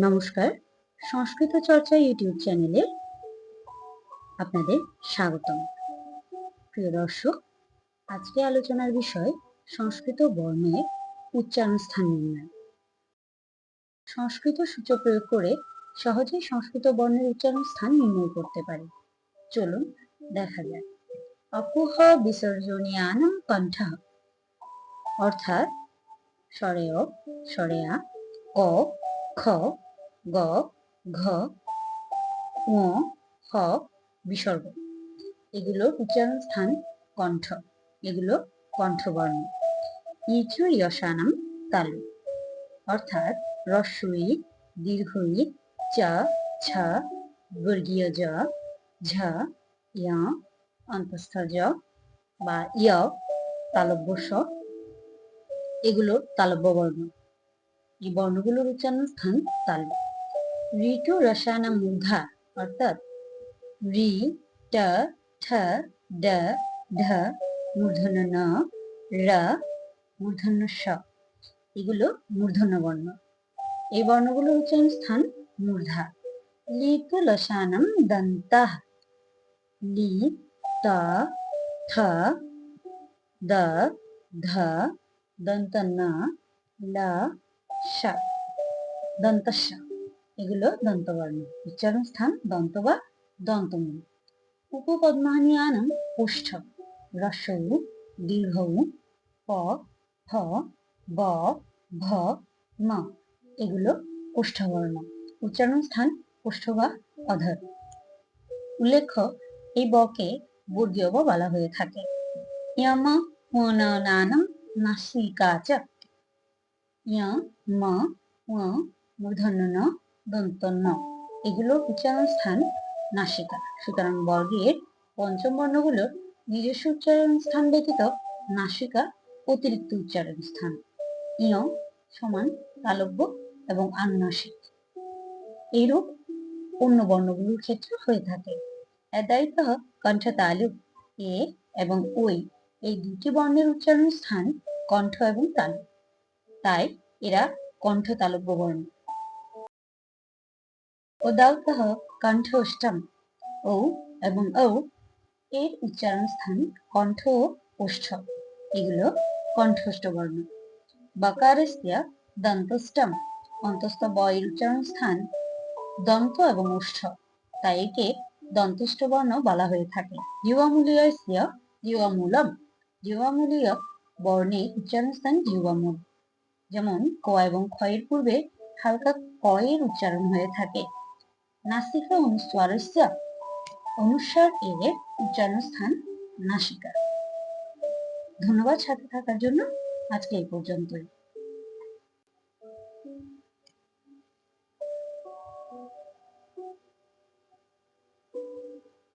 নমস্কার। সংস্কৃত চর্চা ইউটিউব চ্যানেলে আপনাদের স্বাগতম। প্রিয় দর্শক, আজকে আলোচনার বিষয় সংস্কৃত বর্ণের উচ্চারণ স্থান নির্ণয়। সংস্কৃত সূচক প্রয়োগ করে সহজেই সংস্কৃত বর্ণের উচ্চারণ স্থান নির্ণয় করতে পারি। চলুন দেখা যাক। অপুহ বিসর্জনীয়ানম কণ্ঠ। অর্থাৎ স্বরেয়, স্বরেয়া ক খ গ, ঘ, ঙ, হ, বিসর্গ। এগুলো উচ্চারণ স্থান, কণ্ঠ। এগুলো কণ্ঠবর্ণ। ইচু ইয়সানাম তালু। অর্থাৎ রস্বই দীর্ঘই চা, ছা, বর্গীয় জ, ঝা ইয়া অন্তস্থ জ বা ইয় তালব্য স। এগুলো তালব্য বর্ণ। এই বর্ণগুলোর উচ্চারণ স্থান তাল। ঋতু রসায়না মূর্ধা অর্থাৎ রি, ট, ঠ, ড, ঢ, মূর্ধন্য ন, র, মূর্ধন্য স। এগুলো মূর্ধন্য বর্ণ। এই বর্ণগুলো উচ্চারণ স্থান মূর্ধা লিতু লসানম দন্ত। লি, ত, থ, দ, ধ, দন্ত ন, লা দন্ত দন্তস্যা এগুলো দন্তবর্ণ। উচ্চারণ স্থান দন্ত বা দন্তমূল। উপপদ্মানিয়ানম পুষ্ঠ। রস রস্যৌ দীর্ঘৌ প ফ ব, ভ, ম। এগুলো কোষ্ঠবর্ণ উচ্চারণ স্থান কোষ্ঠ বা অধর। উল্লেখ্য, এই বকে বর্গীয় ব বলা হয়ে থাকে। ইয়ম নানাম, নাসিকা, চ। ইয়া ম মূর্ধন্য দন্ত ন উচ্চারণ স্থান নাসিকা। সুতরাং বর্গের পঞ্চম বর্ণগুলোর নিজস্ব উচ্চারণ স্থান ব্যতীত নাসিকা অতিরিক্ত উচ্চারণ স্থান। ইয় সমান তালব্য এবং আনুনাসিক। এইরূপ অন্য বর্ণগুলোর ক্ষেত্রে হয়ে থাকে। এদায়িত কণ্ঠ তালু এ এবং ওই এই দুটি বর্ণের উচ্চারণ স্থান কণ্ঠ এবং তালু তাই এরা কণ্ঠ তালব্য বর্ণ। উদাউতহ কণ্ঠ অষ্টম ও এবং ও এর উচ্চারণ স্থান কণ্ঠ ও ওষ্ঠ। এগুলো কণ্ঠস্থ বর্ণ বকারস্য দন্তষ্টম অন্তস্থ ব এর উচ্চারণ স্থান দন্ত এবং ওষ্ঠ। তাই একে দন্তস্থ বর্ণ বলা হয়ে থাকে। জীবামূলীয়স্য জীবামূলম জীবামূলীয় বর্ণের উচ্চারণ স্থান জীবামূল যেমন ক এবং ক্ষয়ের পূর্বে হালকা ক এর উচ্চারণ হয়ে থাকে। নাসিকা অনুস্বারস্য অনুসার এর উচ্চারণ স্থান নাসিকা। ধন্যবাদ সাথে থাকার জন্য। আজকে এই পর্যন্তই।